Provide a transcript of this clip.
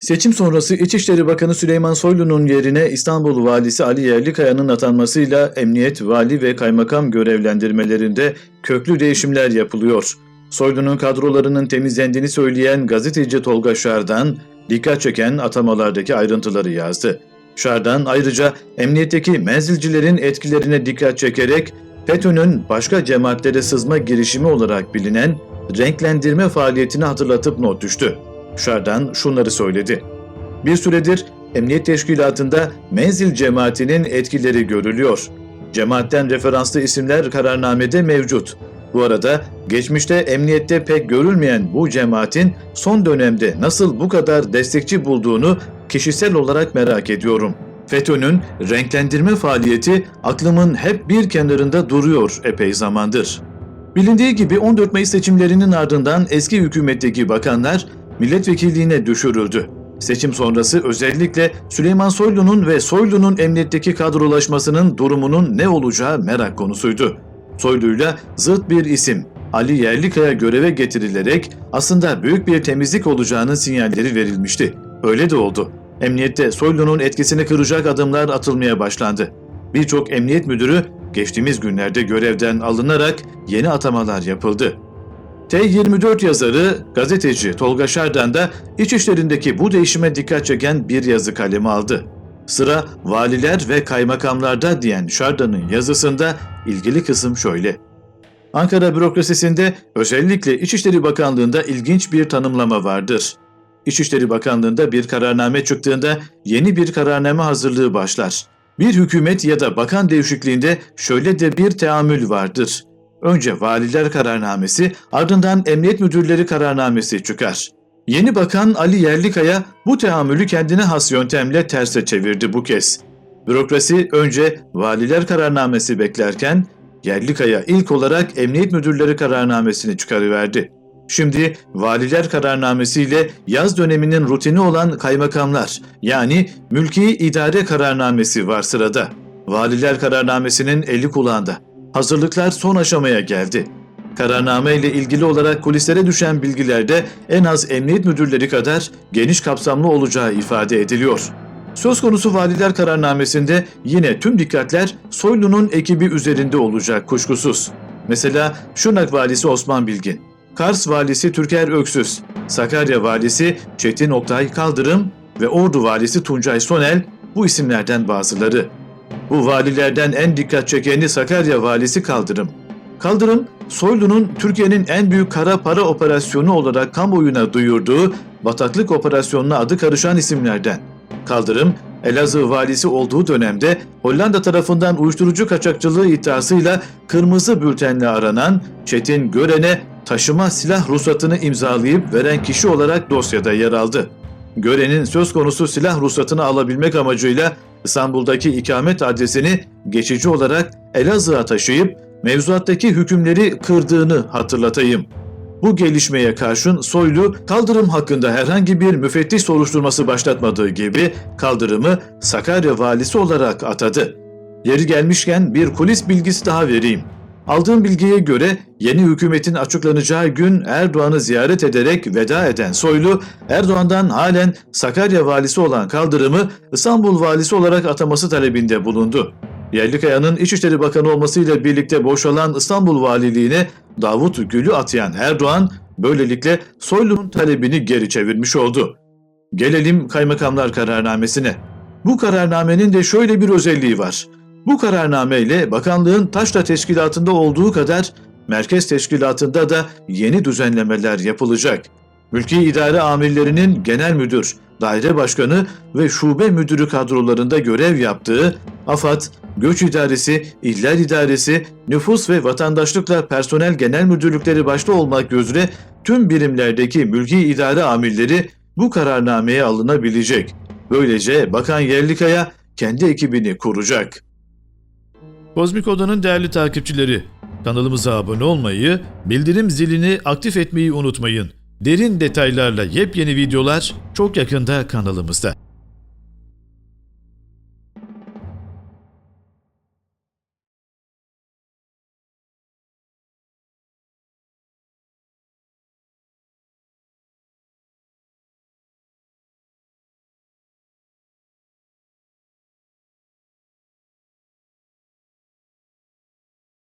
Seçim sonrası İçişleri Bakanı Süleyman Soylu'nun yerine İstanbul Valisi Ali Yerlikaya'nın atanmasıyla emniyet, vali ve kaymakam görevlendirmelerinde köklü değişimler yapılıyor. Soylu'nun kadrolarının temizlendiğini söyleyen gazeteci Tolga Şardan, dikkat çeken atamalardaki ayrıntıları yazdı. Şardan ayrıca emniyetteki menzilcilerin etkilerine dikkat çekerek FETÖ'nün başka cemaatlere sızma girişimi olarak bilinen renklendirme faaliyetini hatırlatıp not düştü. Şardan şunları söyledi. Bir süredir emniyet teşkilatında menzil cemaatinin etkileri görülüyor. Cemaatten referanslı isimler kararnamede mevcut. Bu arada geçmişte emniyette pek görülmeyen bu cemaatin son dönemde nasıl bu kadar destekçi bulduğunu kişisel olarak merak ediyorum. FETÖ'nün renklendirme faaliyeti aklımın hep bir kenarında duruyor epey zamandır. Bilindiği gibi 14 Mayıs seçimlerinin ardından eski hükümetteki bakanlar milletvekilliğine düşürüldü. Seçim sonrası özellikle Süleyman Soylu'nun ve Soylu'nun emniyetteki kadrolaşmasının durumunun ne olacağı merak konusuydu. Soylu'yla zıt bir isim Ali Yerlikaya göreve getirilerek aslında büyük bir temizlik olacağının sinyalleri verilmişti. Öyle de oldu. Emniyette Soylu'nun etkisini kıracak adımlar atılmaya başlandı. Birçok emniyet müdürü geçtiğimiz günlerde görevden alınarak yeni atamalar yapıldı. T24 yazarı, gazeteci Tolga Şardan da iç işlerindeki bu değişime dikkat çeken bir yazı kalemi aldı. Sıra valiler ve kaymakamlarda diyen Şardan'ın yazısında ilgili kısım şöyle. Ankara bürokrasisinde özellikle İçişleri Bakanlığı'nda ilginç bir tanımlama vardır. İçişleri Bakanlığı'nda bir kararname çıktığında yeni bir kararname hazırlığı başlar. Bir hükümet ya da bakan değişikliğinde şöyle de bir teamül vardır. Önce valiler kararnamesi, ardından emniyet müdürleri kararnamesi çıkar. Yeni bakan Ali Yerlikaya bu teamülü kendine has yöntemle terse çevirdi bu kez. Bürokrasi önce valiler kararnamesi beklerken Yerlikaya ilk olarak emniyet müdürleri kararnamesini çıkarıverdi. Şimdi valiler kararnamesiyle yaz döneminin rutini olan kaymakamlar yani mülki idare kararnamesi var sırada. Valiler kararnamesinin eli kulağında. Hazırlıklar son aşamaya geldi. Kararname ile ilgili olarak kulislere düşen bilgilerde en az emniyet müdürleri kadar geniş kapsamlı olacağı ifade ediliyor. Söz konusu valiler kararnamesinde yine tüm dikkatler Soylu'nun ekibi üzerinde olacak kuşkusuz. Mesela Şırnak valisi Osman Bilgin, Kars valisi Türker Öksüz, Sakarya valisi Çetin Oktay Kaldırım ve Ordu valisi Tuncay Sonel bu isimlerden bazıları. Bu valilerden en dikkat çekeni Sakarya valisi Kaldırım. Kaldırım, Soylu'nun Türkiye'nin en büyük kara para operasyonu olarak kamuoyuna duyurduğu bataklık operasyonuna adı karışan isimlerden. Kaldırım, Elazığ valisi olduğu dönemde Hollanda tarafından uyuşturucu kaçakçılığı iddiasıyla kırmızı bültenle aranan Çetin Gören'e taşıma silah ruhsatını imzalayıp veren kişi olarak dosyada yer aldı. Gören'in söz konusu silah ruhsatını alabilmek amacıyla İstanbul'daki ikamet adresini geçici olarak Elazığ'a taşıyıp mevzuattaki hükümleri kırdığını hatırlatayım. Bu gelişmeye karşın Soylu kaldırım hakkında herhangi bir müfettiş soruşturması başlatmadığı gibi kaldırımı Sakarya valisi olarak atadı. Yeri gelmişken bir kulis bilgisi daha vereyim. Aldığım bilgiye göre yeni hükümetin açıklanacağı gün Erdoğan'ı ziyaret ederek veda eden Soylu, Erdoğan'dan halen Sakarya valisi olan Kaldırım'ı İstanbul valisi olarak ataması talebinde bulundu. Yerlikaya'nın İçişleri Bakanı olmasıyla birlikte boşalan İstanbul valiliğine Davut Gül'ü atayan Erdoğan, böylelikle Soylu'nun talebini geri çevirmiş oldu. Gelelim kaymakamlar kararnamesine. Bu kararnamenin de şöyle bir özelliği var. Bu kararname ile bakanlığın taşra teşkilatında olduğu kadar merkez teşkilatında da yeni düzenlemeler yapılacak. Mülki idare amirlerinin genel müdür, daire başkanı ve şube müdürü kadrolarında görev yaptığı AFAD, Göç İdaresi, İhlal İdaresi, Nüfus ve Vatandaşlıkla Personel Genel Müdürlükleri başta olmak üzere tüm birimlerdeki mülki idare amirleri bu kararnameye alınabilecek. Böylece Bakan Yerlikaya kendi ekibini kuracak. Kozmik Oda'nın değerli takipçileri, kanalımıza abone olmayı, bildirim zilini aktif etmeyi unutmayın. Derin detaylarla yepyeni videolar çok yakında kanalımızda.